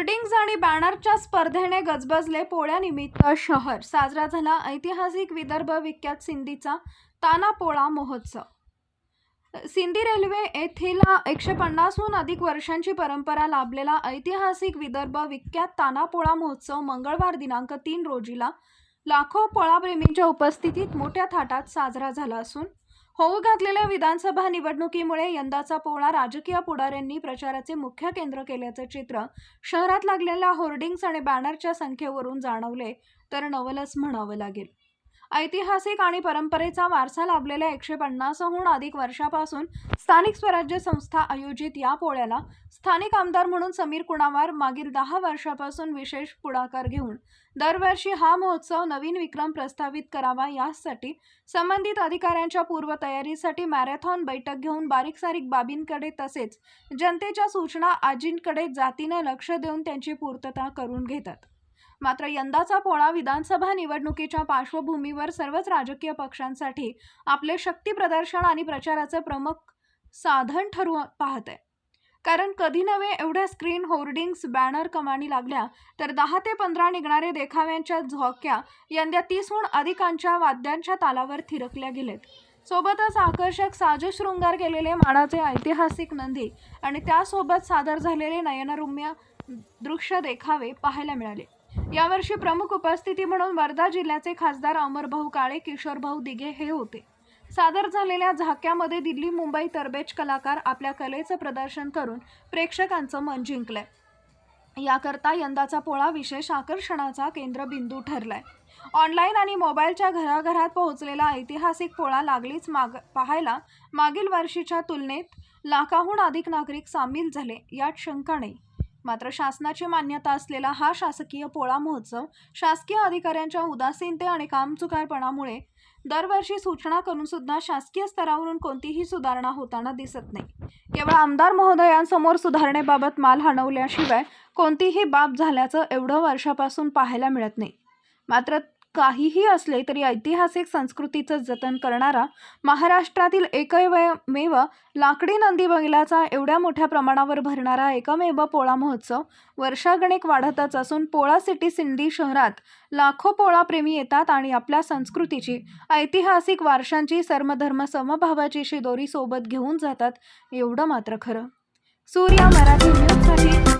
Hoardings आणि बॅनरच्या स्पर्धेने गजबजले पोळ्यानिमित्त शहर. साजरा झाला ऐतिहासिक विदर्भ विख्यात सिंधीचा तानापोळा महोत्सव. सिंधी रेल्वे येथील एकशे पन्नासहून अधिक वर्षांची परंपरा लाभलेला ऐतिहासिक विदर्भ विख्यात तानापोळा महोत्सव मंगळवार दिनांक तीन रोजीला लाखो पोळाप्रेमींच्या उपस्थितीत मोठ्या थाटात साजरा झाला असून होऊ घातलेल्या विधानसभा निवडणुकीमुळे यंदाचा पोळा राजकीय पुढाऱ्यांनी प्रचाराचे मुख्य केंद्र केल्याचं चित्र शहरात लागलेल्या होर्डिंग्स आणि बॅनरच्या संख्येवरून जाणवले तर नवलच म्हणावं लागेल. ऐतिहासिक आणि परंपरेचा वारसा लाभलेल्या एकशे पन्नासहून अधिक वर्षापासून स्थानिक स्वराज्य संस्था आयोजित या पोळ्याला स्थानिक आमदार म्हणून समीर कुणावार मागील दहा वर्षापासून विशेष पुढाकार घेऊन दरवर्षी हा महोत्सव नवीन विक्रम प्रस्थापित करावा यासाठी संबंधित अधिकाऱ्यांच्या पूर्वतयारीसाठी मॅरेथॉन बैठक घेऊन बारीक सारीक बाबींकडे तसेच जनतेच्या सूचना आजींकडे जातीनं लक्ष देऊन त्यांची पूर्तता करून घेतात. मात्र यंदाचा पोळा विधानसभा निवडणुकीच्या पार्श्वभूमीवर सर्वच राजकीय पक्षांसाठी आपले शक्ती प्रदर्शन आणि प्रचाराचं प्रमुख साधन ठरू पाहत आहे कारण कधी नव्हे एवढ्या स्क्रीन होर्डिंग्स बॅनर कमानी लागल्या तर दहा ते पंधरा निघणारे देखाव्यांच्या झोक्या यंदा तीसहून अधिकांच्या वाद्यांच्या तालावर थिरकल्या गेलेत. सोबतच आकर्षक साजशृंगार केलेले माडाचे ऐतिहासिक नंदी आणि त्यासोबत सादर झालेले नयनरुम्य दृश्य देखावे पाहायला मिळाले. यावर्षी प्रमुख उपस्थिती म्हणून वर्धा जिल्ह्याचे खासदार अमरभाऊ काळे किशोरभाऊ दिघे हे होते. सादर झालेल्या झाक्यामध्ये दिल्ली मुंबई तरबेज कलाकार आपल्या कलेचं प्रदर्शन करून प्रेक्षकांचं मन जिंकलंय. याकरता यंदाचा पोळा विशेष आकर्षणाचा केंद्रबिंदू ठरलाय. ऑनलाईन आणि मोबाईलच्या घराघरात पोहोचलेला ऐतिहासिक पोळा लागलीच माग पाहायला मागील वर्षीच्या तुलनेत लाखाहून अधिक नागरिक सामील झाले यात शंका नाही. मात्र शासनाची मान्यता असलेला हा शासकीय पोळा महोत्सव शासकीय अधिकाऱ्यांच्या उदासीनते आणि कामचुकारपणामुळे दरवर्षी सूचना करून सुद्धा शासकीय स्तरावरून कोणतीही सुधारणा होताना दिसत नाही. केवळ आमदार महोदयांसमोर सुधारणेबाबत माल हणवल्याशिवाय कोणतीही बाब झाल्याचं एवढं वर्षापासून पाहायला मिळत नाही. मात्र काहीही असले तरी ऐतिहासिक संस्कृतीचं जतन करणारा महाराष्ट्रातील एकमेव लाकडी नंदी बैलाचा एवढ्या मोठ्या प्रमाणावर भरणारा एकमेव पोळा महोत्सव वर्षागणिक वाढतच असून पोळा सिटी सिंधी शहरात लाखो पोळाप्रेमी येतात आणि आपल्या संस्कृतीची ऐतिहासिक वारशांची सर्मधर्म समभावाची शिदोरी सोबत घेऊन जातात. एवढं मात्र खरं. सूर्या मराठी न्यूजसाठी